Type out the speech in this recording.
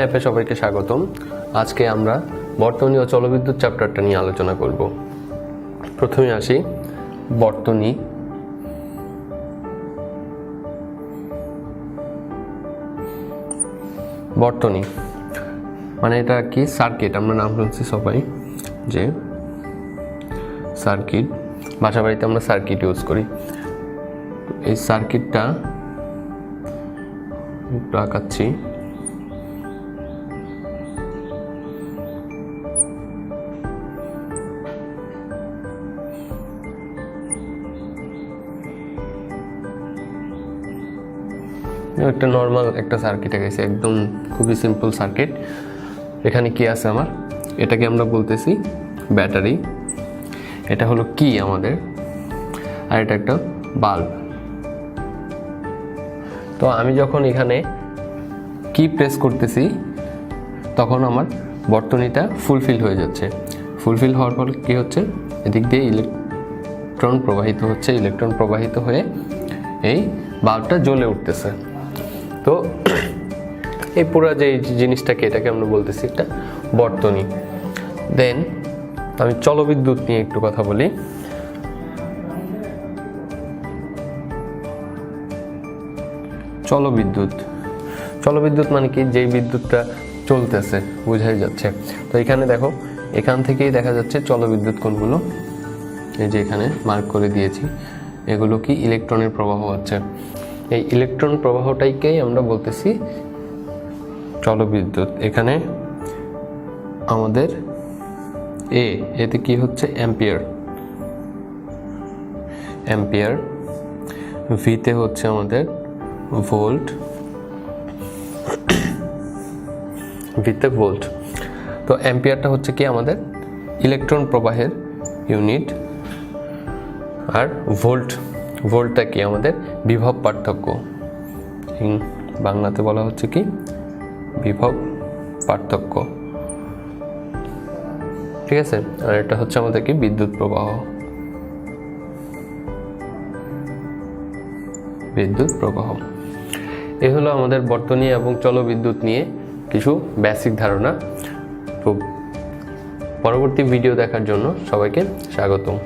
অ্যাপে সবাইকে স্বাগতম। আজকে আমরা বর্তনী ও চলবিদ্যুৎ চ্যাপ্টারটা নিয়ে আলোচনা করব। প্রথমে আসি বর্তনী। বর্তনী। মানে এটা কি? সার্কিট। আমরা নাম শুনছি সবাই যে সার্কিট। বাসা বাড়িতে আমরা সার্কিট ইউজ করি। এই সার্কিটটা একটু আঁকাচ্ছি। একটা নর্মাল একটা সার্কিট গেছে, একদম খুবই সিম্পল সার্কিট এখানে কি আছে আমার? এটাকে আমরা বলতেছি ব্যাটারি। এটা হলো কি আমাদের? আর এটা একটা বাল্ব তো আমি যখন এখানে কি প্রেস করতেছি, তখন আমার বর্তনীটা ফুলফিল হয়ে যাচ্ছে। ফুলফিল হওয়ার ফলে কী হচ্ছে? এদিক দিয়ে ইলেকট্রন প্রবাহিত হচ্ছে। ইলেকট্রন প্রবাহিত হয়ে এই বাল্বটা জ্বলে উঠতেছে। তো এই পুরো যে জিনিসটাকে এটাকে আমরা বলতেছি একটা বর্তনী। দেন আমি চলবিদ্যুৎ নিয়ে একটু কথা বলি। চলবিদ্যুৎ। চলবিদ্যুৎ মানে কি? যেই বিদ্যুৎটা চলতেছে, বোঝাই যাচ্ছে। তো এখানে দেখো, এখান থেকেই দেখা যাচ্ছে চলবিদ্যুৎ কোনগুলো এই যে এখানে মার্ক করে দিয়েছি। এগুলো কি? ইলেকট্রনের প্রবাহ হচ্ছে এই ইলেকট্রন প্রবাহটাইকেই আমরা বলতেছি চলবিদ্যুৎ। এখানে আমাদের এ এতে কি হচ্ছে? অ্যাম্পিয়ার। অ্যাম্পিয়ার। ভিতে হচ্ছে আমাদের ভোল্ট। ভিতে ভোল্ট। তো অ্যাম্পিয়ারটা হচ্ছে কি? আমাদের ইলেকট্রন প্রবাহের ইউনিট আর ভোল্ট ভোল্টটা কি? আমাদের বিভব পার্থক্য। বাংলাতে বলা হচ্ছে কি? বিভব পার্থক্য। ঠিক আছে? আর এটা হচ্ছে আমাদের কি? বিদ্যুৎ প্রবাহ। বিদ্যুৎ প্রবাহ। এ হলো আমাদের বর্তনী এবং চলবিদ্যুৎ নিয়ে কিছু বেসিক ধারণা। তো পরবর্তী ভিডিও দেখার জন্য সবাইকে স্বাগতম।